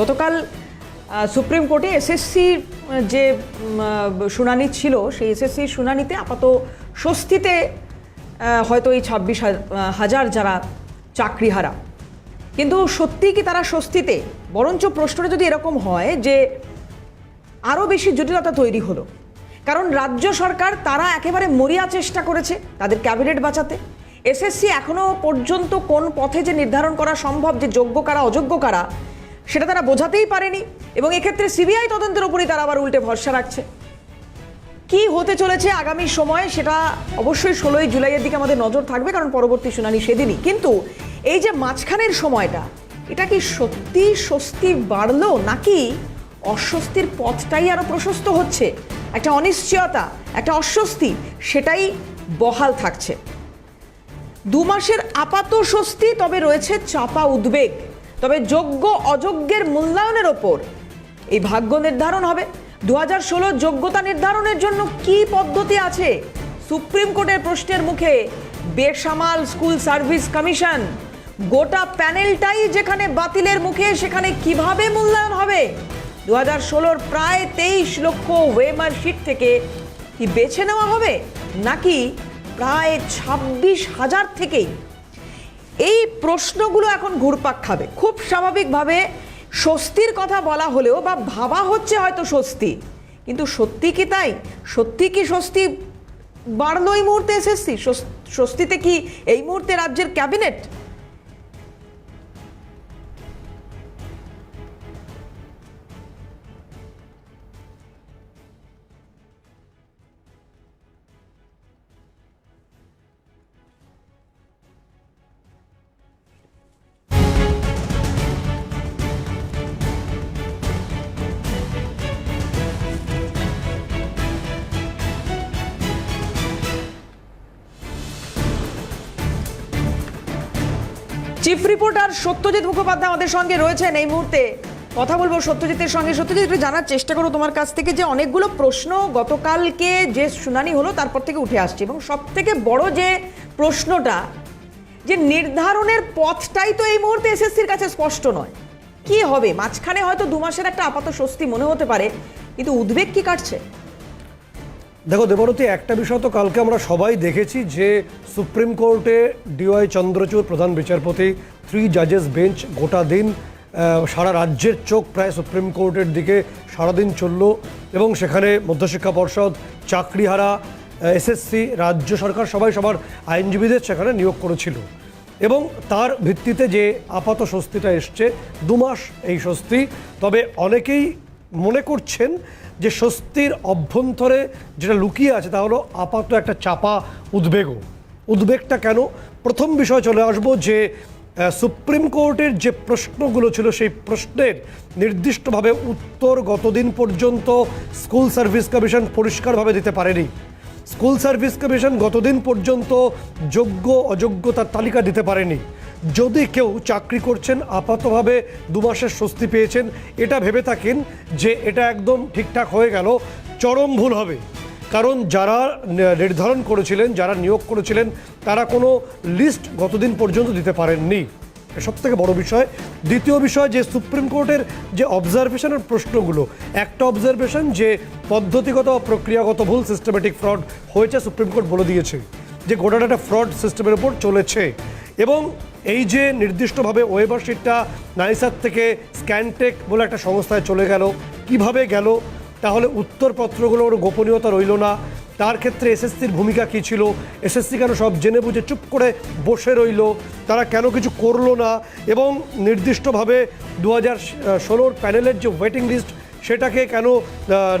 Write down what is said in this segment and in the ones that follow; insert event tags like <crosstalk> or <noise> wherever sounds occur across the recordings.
গতকাল সুপ্রিম কোর্টে এসএসসির যে শুনানি ছিল, সেই এসএসসির শুনানিতে আপাত স্বস্তিতে হয়তো এই ছাব্বিশ হাজার যারা চাকরিহারা। কিন্তু সত্যি কি তারা স্বস্তিতে? বরঞ্চ প্রশ্নটা যদি এরকম হয় যে আরও বেশি জটিলতা তৈরি হলো। কারণ রাজ্য সরকার তারা একেবারে মরিয়া চেষ্টা করেছে তাদের ক্যাবিনেট বাঁচাতে। এসএসসি এখনও পর্যন্ত কোন পথে যে নির্ধারণ করা সম্ভব, যে যোগ্য কারা, অযোগ্য কারা সেটা তারা বোঝাতেই পারেনি এবং এক্ষেত্রে সিবিআই তদন্তের উপরই তারা আবার উল্টে ভরসা রাখছে। কি হতে চলেছে আগামী সময়ে সেটা অবশ্যই ষোলোই জুলাইয়ের দিকে আমাদের নজর থাকবে, কারণ পরবর্তী শুনানি সেদিনই। কিন্তু এই যে মাঝখানের সময়টা, এটা কি সত্যি স্বস্তি বাড়লো নাকি অস্বস্তির পথটাই আরও প্রশস্ত হচ্ছে? একটা অনিশ্চয়তা, একটা অস্বস্তি, সেটাই বহাল থাকছে। দু মাসের আপাত স্বস্তি, তবে রয়েছে চাপা উদ্বেগ। তবে যোগ্য অযোগ্যের মূল্যায়নের ওপর এই ভাগ্য নির্ধারণ হবে। দু হাজার ষোলো যোগ্যতা নির্ধারণের জন্য কি পদ্ধতি আছে? সুপ্রিম কোর্টের প্রশ্নের মুখে বেসামাল স্কুল সার্ভিস কমিশন। গোটা প্যানেলটাই যেখানে বাতিলের মুখে, সেখানে কীভাবে মূল্যায়ন হবে? দু হাজার ষোলোর প্রায় তেইশ লক্ষ ওয়েমার শিট থেকে কি বেছে নেওয়া হবে? নাকি প্রায় ছাব্বিশ হাজার থেকেই এই প্রশ্নগুলো এখন ঘুরপাক খাবে। খুব স্বাভাবিকভাবে স্বস্তির কথা বলা হলেও বা ভাবা হচ্ছে হয়তো স্বস্তি। কিন্তু সত্যি কি তাই? সত্যি কি স্বস্তি বাড়লো এই মুহূর্তে এসএসসি? স্বস্তিতে কি এই মুহূর্তে রাজ্যের cabinet chief reporter Satyajit Mukhopadhyay আমাদের সঙ্গে রয়েছেন এই মুহূর্তে। কথা বলব সত্যজিতের সঙ্গে। সত্যজিৎ, একটু জানার চেষ্টা করো তোমার কাছ থেকে যে অনেকগুলো প্রশ্ন গতকালকে যে শুনানি হলো তারপর থেকে উঠে আসছে এবং সব থেকে বড় যে প্রশ্নটা, যে নির্ধারণের পথটাই তো এই মুহূর্তে এসএসসির কাছে স্পষ্ট নয়। কি হবে? মাঝখানে হয়তো দু মাসের একটা আপাত স্বস্তি মনে হতে পারে, কিন্তু উদ্বেগ কি কাটছে? দেখো দেবরতী, একটা বিষয় তো কালকে আমরা সবাই দেখেছি যে সুপ্রিম কোর্টে ডিওয়াই চন্দ্রচূড় প্রধান বিচারপতি থ্রি জাজেস বেঞ্চ গোটা দিন সারা রাজ্যের চোখ প্রায় সুপ্রিম কোর্টের দিকে সারাদিন চলল এবং সেখানে মধ্যশিক্ষা পর্ষদ, চাকরিহারা এসএসসি, রাজ্য সরকার সবাই সবার আইনজীবীদের সেখানে নিয়োগ করেছিল। এবং তার ভিত্তিতে যে আপাত স্বস্তিটা এসছে, দু মাস এই স্বস্তি। তবে অনেকেই মনে করছেন যে স্বস্তির অভ্যন্তরে যেটা লুকিয়ে আছে তা হলো আপাত একটা চাপা উদ্বেগও। উদ্বেগটা কেন? প্রথম বিষয় চলে আসব যে সুপ্রিম কোর্টের যে প্রশ্নগুলো ছিল সেই প্রশ্নের নির্দিষ্টভাবে উত্তর গতদিন পর্যন্ত স্কুল সার্ভিস কমিশন পরিষ্কারভাবে দিতে পারেনি। স্কুল সার্ভিস কমিশন গতদিন পর্যন্ত যোগ্য অযোগ্যতার তালিকা দিতে পারেনি। যদি কেউ চাকরি করছেন, আপাতভাবে দু মাসের স্বস্তি পেয়েছেন, এটা ভেবে থাকেন যে এটা একদম ঠিকঠাক হয়ে গেল, চরম ভুল হবে। কারণ যারা নির্ধারণ করেছিলেন, যারা নিয়োগ করেছিলেন, তারা কোনো লিস্ট গতদিন পর্যন্ত দিতে পারেননি। সব থেকে বড় বিষয়। দ্বিতীয় বিষয় যে সুপ্রিম কোর্টের যে অবজারভেশনের প্রশ্নগুলো, একটা অবজারভেশন যে পদ্ধতিগত ও প্রক্রিয়াগত ভুল সিস্টেমেটিক ফ্রড হয়েছে, সুপ্রিম কোর্ট বলে দিয়েছে যে গোটাটা একটা ফ্রড সিস্টেমের উপর চলেছে। এবং এই যে নির্দিষ্টভাবে ওয়েবার শিটটা নাইসার থেকে স্ক্যানটেক বলে একটা সংস্থায় চলে গেল, কীভাবে গেল? তাহলে উত্তরপত্রগুলোর গোপনীয়তা রইল না। তার ক্ষেত্রে এসএসসির ভূমিকা কী ছিল? এসএসসি কেন সব জেনে বুঝে চুপ করে বসে রইল? তারা কেন কিছু করল না? এবং নির্দিষ্টভাবে দু হাজার ষোলোর প্যানেলের যে ওয়েটিং লিস্ট সেটাকে কেন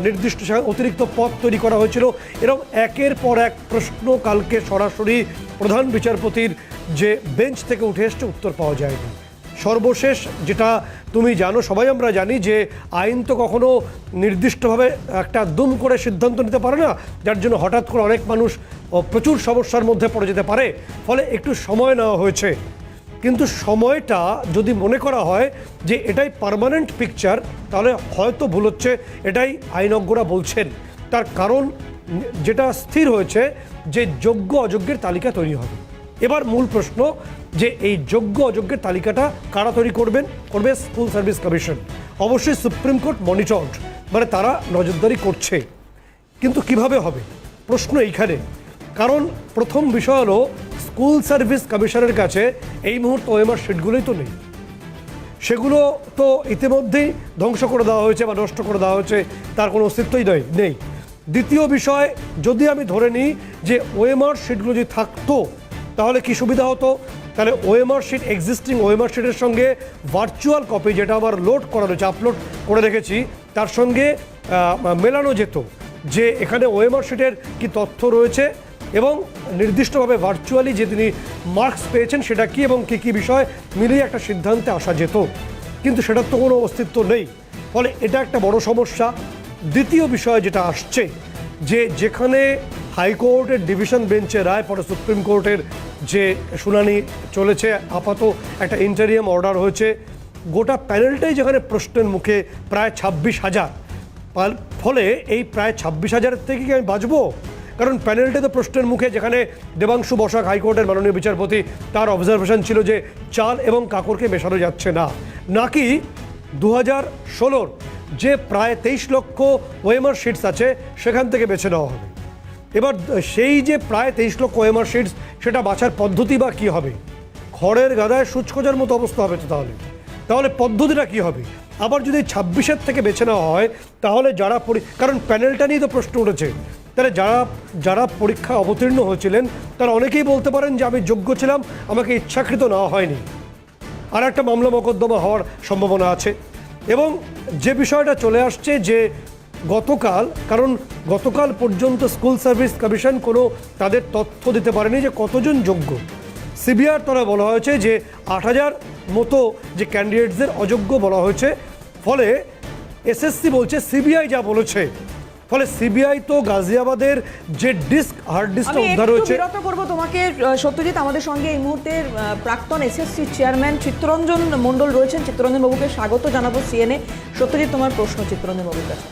নির্দিষ্ট অতিরিক্ত পদ তৈরি করা হয়েছিল? এরকম একের পর এক প্রশ্ন কালকে সরাসরি প্রধান বিচারপতির যে বেঞ্চ থেকে উঠে এসছে, উত্তর পাওয়া যায়নি। সর্বশেষ যেটা তুমি জানো, সবাই আমরা জানি যে আইন তো কখনো নির্দিষ্টভাবে একটা দুম করে সিদ্ধান্ত নিতে পারে না, যার জন্য হঠাৎ করে অনেক মানুষ প্রচুর সমস্যার মধ্যে পড়ে যেতে পারে। ফলে একটু সময় নেওয়া হয়েছে। কিন্তু সময়টা যদি মনে করা হয় যে এটাই পার্মানেন্ট পিকচার তাহলে হয়তো ভুল হচ্ছে, এটাই আইনজ্ঞরা বলছেন। তার কারণ যেটা স্থির হয়েছে যে যোগ্য অযোগ্যের তালিকা তৈরি হবে। এবার মূল প্রশ্ন যে এই যোগ্য অযোগ্যের তালিকাটা কারা তৈরি করবেন? করবে স্কুল সার্ভিস কমিশন অবশ্যই সুপ্রিম কোর্ট মনিটর্ড মানে তারা নজরদারি করছে। কিন্তু কীভাবে হবে? প্রশ্ন এইখানে। কারণ প্রথম বিষয় হলো স্কুল সার্ভিস কমিশনের কাছে এই মুহূর্তে ওএমআর শিটগুলোই তো নেই। সেগুলো তো ইতিমধ্যেই ধ্বংস করে দেওয়া হয়েছে বা নষ্ট করে দেওয়া হয়েছে, তার কোনো অস্তিত্বই নয়, নেই। দ্বিতীয় বিষয়, যদি আমি ধরে নিই যে ওএমআর শিটগুলো যদি থাকতো, তাহলে কি সুবিধা হতো? তাহলে ওএমআর শিট এক্সিস্টিং ওএমআর শিটের সঙ্গে ভার্চুয়াল কপি যেটা আমার লোড করা রয়েছে আপলোড করে রেখেছি, তার সঙ্গে মেলানো যেত। যে এখানে ওএমআর শিটের কি তথ্য রয়েছে এবং নির্দিষ্টভাবে ভার্চুয়ালি যে তিনি মার্কস পেয়েছেন সেটা কি এবং কী কী বিষয় মিলিয়ে একটা সিদ্ধান্তে আসা যেত। কিন্তু সেটার তো কোনো অস্তিত্ব নেই। ফলে এটা একটা বড় সমস্যা। দ্বিতীয় বিষয় যেটা আসছে, যে যেখানে হাইকোর্টের ডিভিশন বেঞ্চে রায়, পরে সুপ্রিম কোর্টের যে শুনানি চলেছে আপাতত একটা ইন্টারিয়াম অর্ডার হয়েছে, গোটা প্যানেলটাই যেখানে প্রশ্নের মুখে প্রায় ছাব্বিশ হাজার। ফলে এই প্রায় ছাব্বিশ হাজারের থেকে কি আমি বাঁচবো? কারণ প্যানেলটা তো প্রশ্নের মুখে, যেখানে দেবাংশু বসাক হাইকোর্টের মাননীয় বিচারপতি, তার অবজারভেশন ছিল যে চাল এবং কাকরকে মেশানো যাচ্ছে না। নাকি দু হাজার ষোলোর যে প্রায় তেইশ লক্ষ ওয়েমার শিটস আছে, সেখান থেকে বেছে নেওয়া হবে। এবার সেই যে প্রায় তেইশ লক্ষ ওয়েমার শিটস সেটা বাছার পদ্ধতি বা কী হবে? খড়ের গাদায় সুচ মতো অবস্থা হবে তো তাহলে। তাহলে পদ্ধতিটা কি হবে? আবার যদি ছাব্বিশের থেকে বেছে নেওয়া হয়, তাহলে যারা কারণ প্যানেলটা নিয়ে তো প্রশ্ন উঠেছে। তাহলে যারা যারা পরীক্ষা অবতীর্ণ হয়েছিলেন, তারা অনেকেই বলতে পারেন যে আমি যোগ্য ছিলাম, আমাকে ইচ্ছাকৃত নেওয়া হয়নি। আর একটা মামলা মোকদ্দমা হওয়ার সম্ভাবনা আছে। এবং যে বিষয়টা চলে আসছে যে গতকাল, কারণ গতকাল পর্যন্ত স্কুল সার্ভিস কমিশন কোনো তাদের তথ্য দিতে পারেনি যে কতজন যোগ্য। সিবিআর তলা বলা হয়েছে যে আট হাজার মতো যে ক্যান্ডিডেটসদের অযোগ্য বলা হয়েছে। ফলে এসএসসি বলছে, সিবিআই যা বলেছে ফলে সিবিআই তো গাজিয়াবাদের যে ডিস্ক হার্ড ডিস্কটা উদ্ধার হয়েছে বিরত করব তোমাকে সত্যজিৎ আমাদের সঙ্গে এই মুহূর্তে প্রাক্তন এসএসসি চেয়ারম্যান চিত্তরঞ্জন মণ্ডল রয়েছেন। চিত্তরঞ্জন বাবুকে স্বাগত জানাব সিএনএ সত্যজিৎ তোমার প্রশ্ন চিত্তরঞ্জন বাবুর কাছে।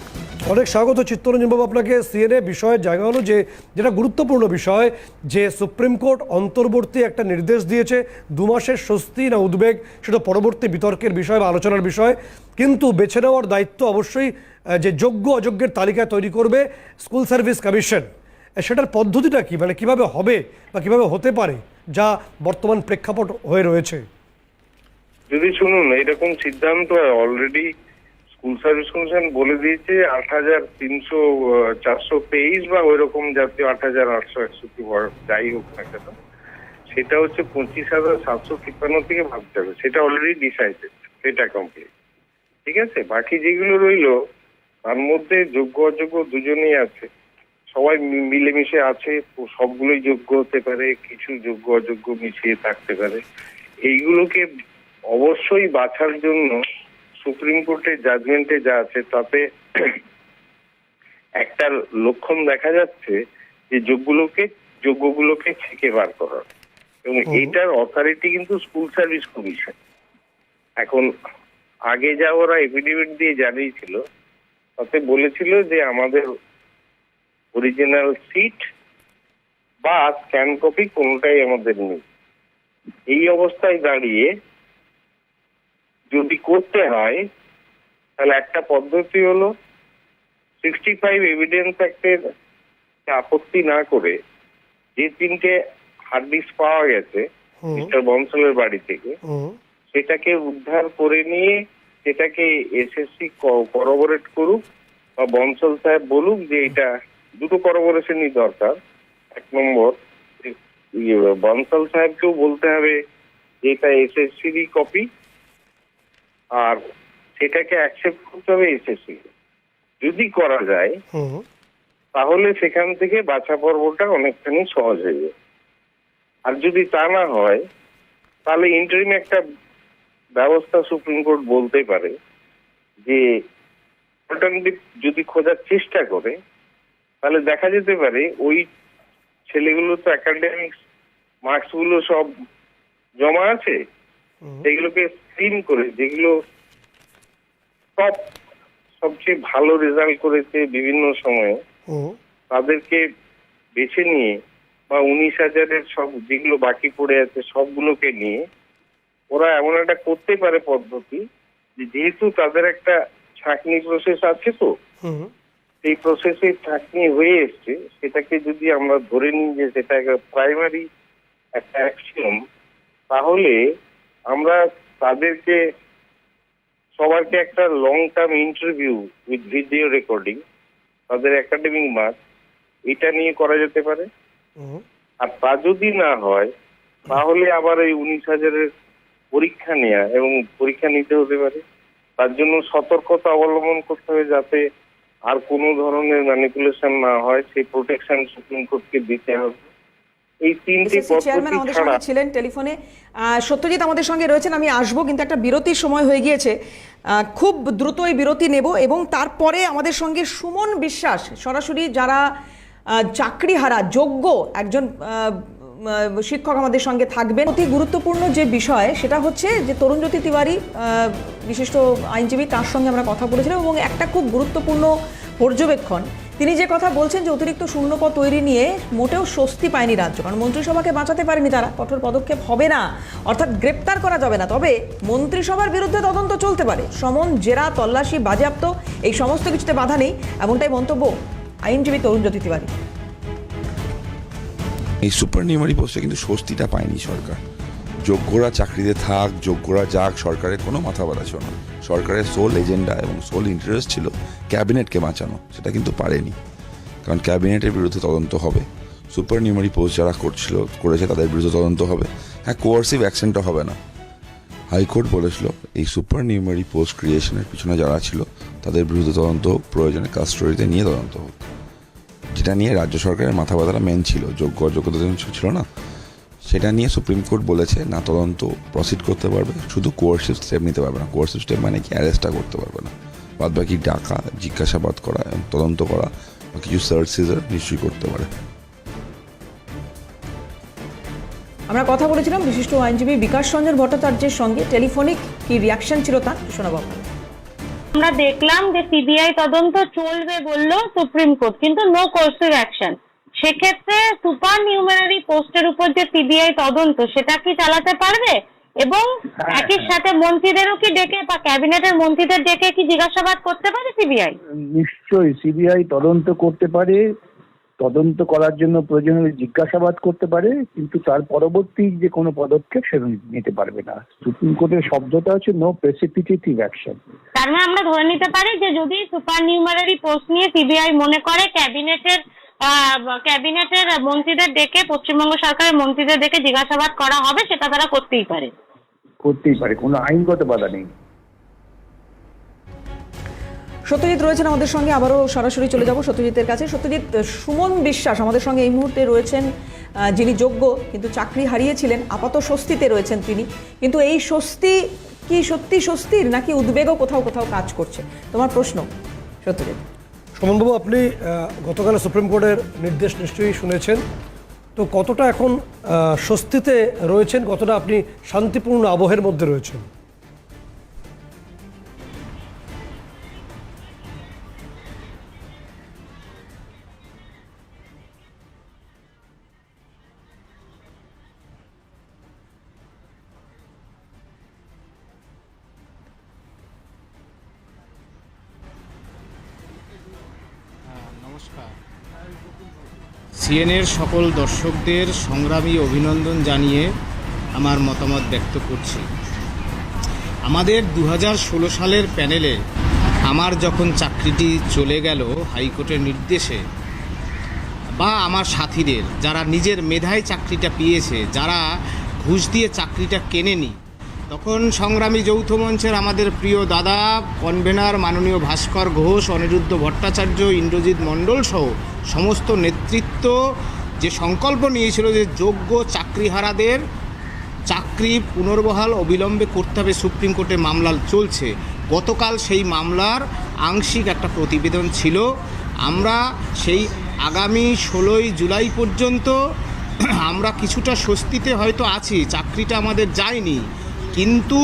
অনেক স্বাগত চিত্তরঞ্জন বাবু আপনাকে। সিএনএ বিষয়ের জায়গা হলো যে যেটা গুরুত্বপূর্ণ বিষয় যে সুপ্রিম কোর্ট অন্তর্বর্তী একটা নির্দেশ দিয়েছে দু মাসের স্বস্তি না উদ্বেগ সেটা পরবর্তী বিতর্কের বিষয় বা আলোচনার বিষয়। কিন্তু বেছে নেওয়ার দায়িত্ব অবশ্যই যে যোগ্য অযোগ্যের তালিকা তৈরি করবে স্কুল সার্ভিস কমিশন সেটার পদ্ধতিটা কি? মানে কীভাবে হবে বা কীভাবে হতে পারে যা বর্তমান প্রেক্ষাপট হয়ে রয়েছে? যদি শুনুন এরকম সিদ্ধান্ত অলরেডি স্কুল সার্ভিস কমিশন বলে দিয়েছে আট হাজার তিনশো চারশো তেইশ বা ওই রকম জাতীয় আট হাজার আটশো একষট্টি যাই হোক না কেন। সেটা হচ্ছে পঁচিশ হাজার সাতশো তিপ্পান্ন থেকে ভাবতে হবে। সেটা অলরেডি ডিসাইডেড সেটা কমপ্লিট ঠিক আছে? বাকি যেগুলো রইল তার মধ্যে যোগ্য অযোগ্য দুজনেই আছে। সবাই মিলেমিশে আছে সবগুলোই যোগ্য হতে পারে কিছু যোগ্য অযোগ্য মিশিয়ে থাকতে পারে। এইগুলোকে অবশ্যই বাছার জন্য সুপ্রিম কোর্টের জাজমেন্টে যা আছে তাতে একটা লক্ষণ দেখা যাচ্ছে যে যোগ্যগুলোকে যোগ্যগুলোকে ছেকে বার করার এবং এইটার অথরিটি কিন্তু স্কুল সার্ভিস কমিশন এখন আগে যা ওরা এফিডেভিট দিয়ে জানিয়েছিল তাতে বলেছিল যে আমাদের অরিজিনাল সিট বা স্ক্যান কপি কোনোটাই আমাদের নেই। এই অবস্থায় দাঁড়িয়ে যদি করতে হয় তাহলে একটা পদ্ধতি হলো সিক্সটি ফাইভ এভিডেন্স অ্যাক্টের আপত্তি না করে যে তিনটে হার্ড ডিস্ক পাওয়া গেছে মিস্টার বনসলের বাড়ি থেকে হুম। সেটাকে উদ্ধার করে নিয়ে সেটাকে এসএসসি করবোরেট করুক বা বনসল সাহেব বলুক যে এটা দুটো করবোরেশনই দরকার। এক নম্বর ইয়ে, বনসল সাহেবকেও বলতে হবে যে এটা এসএসসিরই কপি আর সেটাকে অ্যাকসেপ্ট করতে হবে এসএসসি। যদি করা যায় তাহলে সেখান থেকে বাছা পর্বটা অনেকখানি সহজ হয়ে যাবে আর যদি তা না হয় তাহলে ইন্টারিম একটা ব্যবস্থা সুপ্রিম কোর্ট বলতে পারে যে অল্টারনেটিভ যদি খোঁজার চেষ্টা করে তাহলে দেখা যেতে পারে ওই ছেলেগুলো তো একাডেমিক্স মার্কসগুলো সব জমা আছে সেগুলোকে স্ক্রিন করে যেগুলো টপ সবচেয়ে ভালো রেজাল্ট করেছে বিভিন্ন সময়ে তাদেরকে বেছে নিয়ে বা উনিশ হাজারের সব যেগুলো বাকি পড়ে আছে সবগুলোকে নিয়ে ওরা এমন একটা করতে পারে পদ্ধতি যেহেতু তাদের একটা ছাঁকনি প্রসেস আছে তো হুম। সেই প্রসেসে ছাঁকনি হয়ে এসছে সেটাকে যদি আমরা ধরে নিই যে সেটা একটা প্রাইমারি একটা অ্যাকশন তাহলে আমরা তাদেরকে সবারকে একটা long term interview with video recording তাদের একাডেমিক মার্ক এটা নিয়ে করা যেতে পারে। হুম। আর তা যদি না হয় তাহলে আবার এই উনিশ হাজারের পরীক্ষা নেওয়া এবং পরীক্ষা নিতে হতে পারে। তার জন্য সতর্কতা অবলম্বন করতে হবে যাতে আর কোনো ধরনের ম্যানিপুলেশন না হয় সেই প্রোটেকশন সুপ্রিম কোর্টকে দিতে হবে। এই তিনটি চেয়ারম্যান আমাদের সঙ্গে ছিলেন টেলিফোনে। সত্যজিৎ আমাদের সঙ্গে রয়েছেন আমি আসব কিন্তু একটা বিরতির সময় হয়ে গিয়েছে। খুব দ্রুত এই বিরতি নেব এবং তারপরে আমাদের সঙ্গে সুমন বিশ্বাস সরাসরি যারা আহ, চাকরিহারা যোগ্য একজন শিক্ষক আমাদের সঙ্গে থাকবেন। অতি গুরুত্বপূর্ণ যে বিষয়, সেটা হচ্ছে যে তরুণজ্যোতি তিওয়ারি বিশিষ্ট আইনজীবী, তার সঙ্গে আমরা কথা বলেছিলাম এবং একটা খুব গুরুত্বপূর্ণ পর্যবেক্ষণ। তিনি যে কথা বলছেন যে অতিরিক্ত শূন্যপদ তৈরি নিয়ে মোটেও স্বস্তি পায়নি রাজ্য, কারণ মন্ত্রিসভাকে বাঁচাতে পারেনি তারা। কঠোর পদক্ষেপ হবে না, অর্থাৎ গ্রেপ্তার করা যাবে না। তবে মন্ত্রিসভার বিরুদ্ধে তদন্ত চলতে পারে। সমন, জেরা, তল্লাশি, বাজেয়াপ্ত, এই সমস্ত কিছুতে বাধা নেই, এমনটাই মন্তব্য আইনজীবী তরুণ জ্যোতি তিওয়ারি। এই সুপার নিউমারি পোস্টে কিন্তু স্বস্তিটা পায়নি সরকার। যোগ্যরা চাকরিতে থাক, যোগ্যরা যাক, সরকারের কোনো মাথা ব্যথা ছিল না। সরকারের সোল এজেন্ডা এবং সোল ইন্টারেস্ট ছিল ক্যাবিনেটকে বাঁচানো, সেটা কিন্তু পারেনি। কারণ ক্যাবিনেটের বিরুদ্ধে তদন্ত হবে। সুপার নিউমারি পোস্ট যারা করছিল, করেছে তাদের বিরুদ্ধে তদন্ত হবে। হ্যাঁ কোয়ার্সিভ অ্যাকশনটা হবে না। হাইকোর্ট বলেছিল, এই সুপার নিউমারি পোস্ট ক্রিয়েশনের পিছনে যারা ছিল, তাদের বিরুদ্ধে তদন্ত হোক, প্রয়োজনে কাস্টডিতে নিয়ে তদন্ত হোক। যেটা নিয়ে রাজ্য সরকারের মাথা ব্যথাটা মেন ছিল, যোগ্য অযোগ্যতা ছিল না, সেটা নিয়ে সুপ্রিম কোর্ট বলেছে না তদন্ত প্রসিড করতে পারবে, শুধু কোয়ার্সিভ স্টেপ নিতে পারবে না। কোয়ার্সিভ স্টেপ মানে কি? অ্যারেস্টটা করতে পারবে না। বাদ বাকি ডাকা, জিজ্ঞাসাবাদ করা এবং তদন্ত করা বা কিছু সার্চ সিজার নিশ্চয়ই করতে পারে। আমরা কথা বলেছিলাম বিশিষ্ট আইনজীবী বিকাশ রঞ্জন ভট্টাচার্যের সঙ্গে। টেলিফোনিক কি রিয়াকশন ছিল তার শোনাবো আপনাদের। আমরা দেখলাম যে সিবিআই তদন্ত চলবে বলল সুপ্রিম কোর্ট কিন্তু নো কোর্সিভ অ্যাকশন সেক্ষেত্রে সুপার নিউমেরারি পোস্টের উপর যে সিবিআই তদন্ত সেটা কি চালাতে পারবে? এবং একই সাথে মন্ত্রীদেরও কি ডেকে বা ক্যাবিনেটের মন্ত্রীদের ডেকে কি জিজ্ঞাসাবাদ করতে পারে সিবিআই? নিশ্চয়ই সিবিআই তদন্ত করতে পারে। তদন্ত করার জন্য প্রয়োজন হলে জিজ্ঞাসাবাদ করতে পারে কিন্তু তার পরবর্তী যে কোনো পদক্ষেপ সেটা নিতে পারবে না। সুপ্রিম কোর্টের শব্দটা হচ্ছে নো প্রেসিপিটেটিভ অ্যাকশন তার মানে আমরা ধরে নিতে পারি যে যদি সুপার নিউমারারি পোস্ট নিয়ে সিবিআই মনে করে ক্যাবিনেটের ক্যাবিনেটের মন্ত্রীদের ডেকে পশ্চিমবঙ্গ সরকারের মন্ত্রীদের ডেকে জিজ্ঞাসাবাদ করা হবে সেটা তারা করতেই পারে। করতেই পারে কোনো আইনগত বাধা নেই। সত্যজিৎ রয়েছেন আমাদের সঙ্গে, আবারও সরাসরি চলে যাব সত্যজিতের কাছে। সত্যজিৎ সুমন বিশ্বাস আমাদের সঙ্গে এই মুহূর্তে রয়েছেন যিনি যোগ্য কিন্তু চাকরি হারিয়েছিলেন, আপাত স্বস্তিতে রয়েছেন তিনি। কিন্তু এই স্বস্তি কি সত্যি স্বস্তির নাকি উদ্বেগও কোথাও কোথাও কাজ করছে? তোমার প্রশ্ন, সত্যজিৎ। সুমনবাবু, আপনি গতকাল সুপ্রিম কোর্টের নির্দেশ নিশ্চয়ই শুনেছেন। তো কতটা এখন স্বস্তিতে রয়েছেন, কতটা আপনি শান্তিপূর্ণ আবহের মধ্যে রয়েছেন? সিএনএর সকল দর্শকদের সংগ্রামী অভিনন্দন জানিয়ে আমার মতামত ব্যক্ত করছি। আমাদের দু সালের প্যানেলে আমার যখন চাকরিটি চলে গেল হাইকোর্টের নির্দেশে, বা আমার সাথীদের, যারা নিজের মেধায় চাকরিটা পেয়েছে, যারা ঘুষ দিয়ে চাকরিটা কেনেনি তখন সংগ্রামী যৌথ মঞ্চের আমাদের প্রিয় দাদা, কনভেনার মাননীয় ভাস্কর ঘোষ, অনিরুদ্ধ ভট্টাচার্য, ইন্দ্রজিৎ মণ্ডল সহ সমস্ত নেতৃত্ব যে সংকল্প নিয়েছিল যে যোগ্য চাকরিহারাদের চাকরি পুনর্বহাল অবিলম্বে করতে হবে, সুপ্রিম কোর্টে মামলা চলছে। গতকাল সেই মামলার আংশিক একটা প্রতিবেদন ছিল। আমরা সেই আগামী ষোলোই জুলাই পর্যন্ত আমরা কিছুটা স্বস্তিতে হয়তো আছি, চাকরিটা আমাদের যায়নি। কিন্তু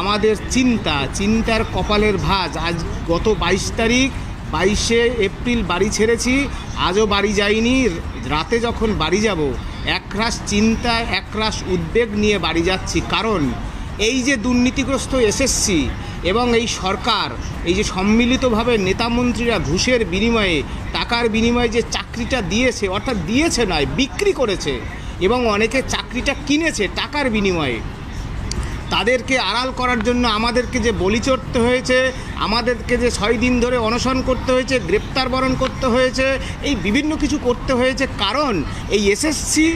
আমাদের চিন্তা, চিন্তার কপালের ভাঁজ। আজ গত বাইশ তারিখ, বাইশে এপ্রিল বাড়ি ছেড়েছি, আজও বাড়ি যাইনি, রাতে যখন বাড়ি যাব, একরাশ চিন্তা, একরাশ উদ্বেগ নিয়ে বাড়ি যাচ্ছি। কারণ এই যে দুর্নীতিগ্রস্ত এসএসসি এবং এই সরকার, এই যে সম্মিলিতভাবে নেতামন্ত্রীরা ঘুষের বিনিময়ে, টাকার বিনিময়ে যে চাকরিটা দিয়েছে, অর্থাৎ দিয়েছে নয়, বিক্রি করেছে এবং অনেকে চাকরিটা কিনেছে টাকার বিনিময়ে তাদেরকে আড়াল করার জন্য আমাদেরকে যে বলি চড়তে হয়েছে আমাদেরকে যে ছয় দিন ধরে অনশন করতে হয়েছে গ্রেপ্তার বরণ করতে হয়েছে এই বিভিন্ন কিছু করতে হয়েছে। কারণ এই এসএসসি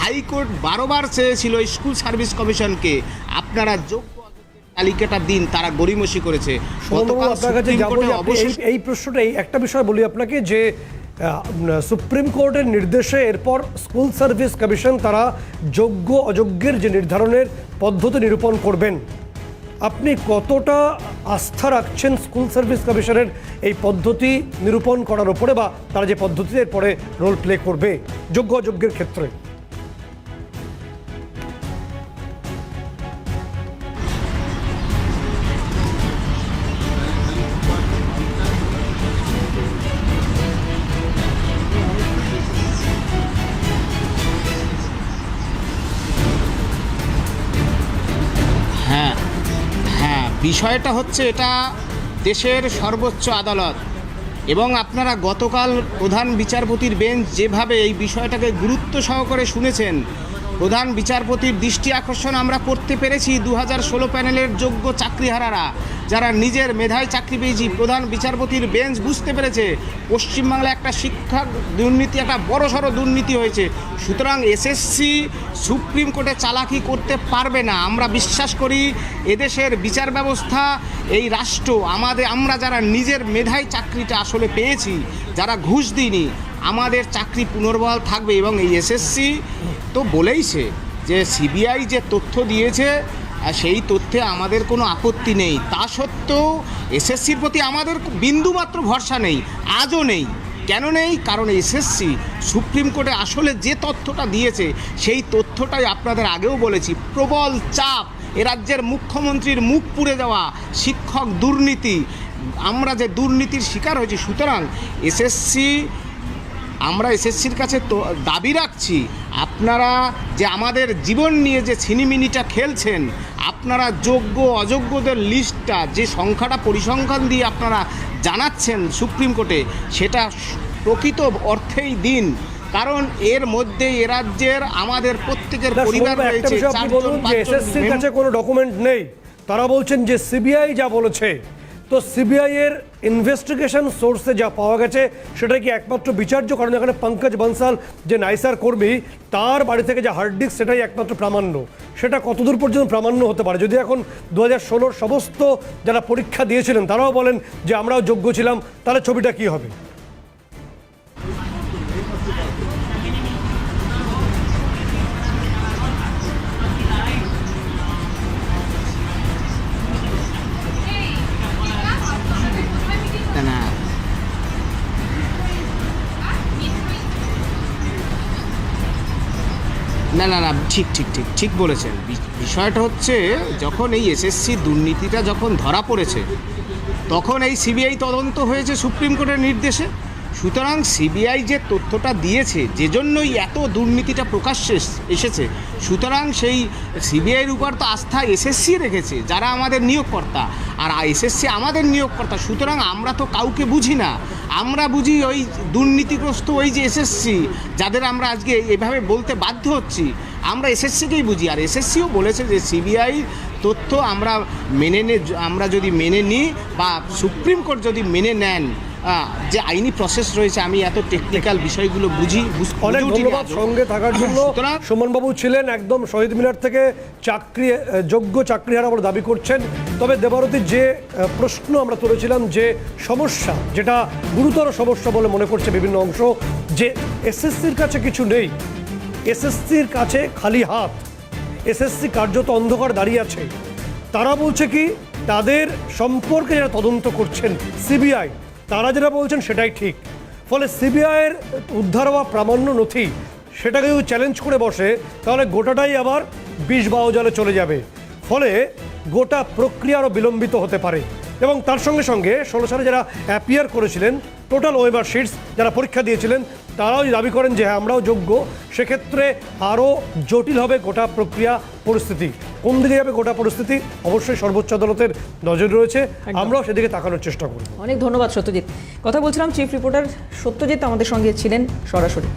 হাইকোর্ট বারোবার চেয়েছিল স্কুল সার্ভিস কমিশনকে আপনারা যোগ্য তালিকাটা দিন তারা গড়িমসি করেছে। এই অবশেষে এই প্রশ্নটা এই একটা বিষয় বলি আপনাকে যে সুপ্রিম কোর্টের নির্দেশে এরপর স্কুল সার্ভিস কমিশন তারা যোগ্য অযোগ্যের যে নির্ধারণের পদ্ধতি নিরূপণ করবেন। আপনি কতটা আস্থা রাখছেন স্কুল সার্ভিস কমিশনের এই পদ্ধতি নিরূপণ করার উপরে বা তারা যে পদ্ধতিতে এরপরে রোল প্লে করবে যোগ্য অযোগ্যের ক্ষেত্রে? বিষয়টা হচ্ছে এটা দেশের সর্বোচ্চ আদালত। এবং আপনারা গতকাল প্রধান বিচারপতির বেঞ্চ যেভাবে এই বিষয়টাকে গুরুত্ব সহকারে শুনেছেন প্রধান বিচারপতির দৃষ্টি আকর্ষণ আমরা করতে পেরেছি দু হাজার ষোলো প্যানেলের যোগ্য চাকরিহারারা, যারা নিজের মেধায় চাকরি পেয়েছি প্রধান বিচারপতির বেঞ্চ বুঝতে পেরেছে, পশ্চিমবাংলায় একটা শিক্ষা দুর্নীতি, একটা বড়সড় দুর্নীতি হয়েছে। সুতরাং এসএসসি সুপ্রিম কোর্টে চালাকি করতে পারবে না। আমরা বিশ্বাস করি, এদেশের বিচার ব্যবস্থা, এই রাষ্ট্র, আমাদের, আমরা যারা নিজের মেধায় চাকরিটা আসলে পেয়েছি, যারা ঘুষ দিইনি, আমাদের চাকরি পুনর্বহাল থাকবে এবং এই এসএসসি তো বলেইছে যে সিবিআই যে তথ্য দিয়েছে, আর সেই তথ্যে আমাদের কোনো আপত্তি নেই। তা সত্ত্বেও এসএসসির প্রতি আমাদের বিন্দুমাত্র ভরসা নেই, আজও নেই। কেন নেই? কারণ এসএসসি সুপ্রিম কোর্টে আসলে যে তথ্যটা দিয়েছে, সেই তথ্যটাই আপনাদের আগেও বলেছি। প্রবল চাপ, এ রাজ্যের মুখ্যমন্ত্রীর মুখ পুড়ে দেওয়া শিক্ষক দুর্নীতি। আমরা যে দুর্নীতির শিকার হয়েছি, সুতরাং এসএসসি আমরা এসএসসির কাছে তো দাবি রাখছি আপনারা যে আমাদের জীবন নিয়ে যে ছিনিমিনিটা খেলছেন আপনারা যোগ্য অযোগ্যদের লিস্টটা যে সংখ্যাটা পরিসংখ্যান দিয়ে আপনারা জানাচ্ছেন সুপ্রিম কোর্টে সেটা প্রকৃত অর্থেই দিন। কারণ এর মধ্যে এ রাজ্যের আমাদের প্রত্যেকের পরিবার রয়েছে এসএসসির কাছে কোনো ডকুমেন্ট নেই। তারা বলছেন যে সিবিআই যা বলেছে তো সিবিআই এর ইনভেস্টিগেশন সোর্সে যা পাওয়া গেছে সেটা কি একমাত্র বিচার্য? কারণ এখানে পঙ্কজ বনসাল যে নাইসার কর্মী, তার বাড়ি থেকে যে হার্ড ডিস্ক সেটাই একমাত্র প্রামাণ্য। সেটা কতদূর পর্যন্ত প্রামাণ্য হতে পারে? যদি এখন দু হাজার সমস্ত যারা পরীক্ষা দিয়েছিলেন, তারাও বলেন যে আমরাও যোগ্য ছিলাম, তাহলে ছবিটা কি হবে? না না না, ঠিক ঠিক ঠিক ঠিক বলেছেন। বিষয়টা হচ্ছে যখন এই এসএসসি দুর্নীতিটা যখন ধরা পড়েছে, তখন এই সিবিআই তদন্ত হয়েছে সুপ্রিম কোর্টের নির্দেশে। সুতরাং সিবিআই যে তথ্যটা দিয়েছে যে জন্যই এত দুর্নীতিটা প্রকাশ্যে এসেছে, সুতরাং সেই সিবিআইয়ের উপর তো আস্থা এসএসসি রেখেছে, যারা আমাদের নিয়োগকর্তা। আর এসএসসি আমাদের নিয়োগকর্তা, সুতরাং আমরা তো কাউকে বুঝি না। আমরা বুঝি ওই দুর্নীতিগ্রস্ত ওই যে এসএসসি, যাদের আমরা আজকে এভাবে বলতে বাধ্য হচ্ছি, আমরা এসএসসিকেই বুঝি। আর এসএসসিও বলেছে যে সিবিআই তথ্য আমরা মেনে নে, আমরা যদি মেনে নিই বা সুপ্রিম কোর্ট যদি মেনে নেন যে আইনি প্রসেস রয়েছে আমি এত টেকনিক্যাল বিষয়গুলো বুঝি অনেক ধন্যবাদ সঙ্গে থাকার জন্য। <laughs> সুমনবাবু ছিলেন একদম শহীদ মিনার থেকে চাকরি যোগ্য চাকরিহারা বলে দাবি করছেন। তবে দেবারতীর যে প্রশ্ন আমরা তুলেছিলাম যে সমস্যা যেটা গুরুতর সমস্যা বলে মনে করছে বিভিন্ন অংশ যে এসএসসির কাছে কিছু নেই। এসএসসির কাছে খালি হাত। এসএসসি কার্যত অন্ধকার দাঁড়িয়ে আছে। তারা বলছে কি তাদের সম্পর্কে যারা তদন্ত করছেন সিবিআই তারা যেটা বলছেন সেটাই ঠিক। ফলে সিবিআইয়ের উদ্ধার হওয়া প্রামাণ্য নথি সেটাকে যদি চ্যালেঞ্জ করে বসে, তাহলে গোটাটাই আবার বিষ জলে চলে যাবে। ফলে গোটা প্রক্রিয়া আরও বিলম্বিত হতে পারে। এবং তার সঙ্গে সঙ্গে ষোলো সালে যারা অ্যাপিয়ার করেছিলেন টোটাল ওয়েবার শিটস যারা পরীক্ষা দিয়েছিলেন, তারাও দাবি করেন যে হ্যাঁ আমরাও যোগ্য, সেক্ষেত্রে আরও জটিল হবে গোটা প্রক্রিয়া, পরিস্থিতি। কোন দিকে যাবে গোটা পরিস্থিতি? অবশ্যই সর্বোচ্চ আদালতের নজর রয়েছে। আমরাও সেদিকে তাকানোর চেষ্টা করব। অনেক ধন্যবাদ সত্যজিৎ। কথা বলছিলাম চিফ রিপোর্টার সত্যজিৎ আমাদের সঙ্গে ছিলেন সরাসরি।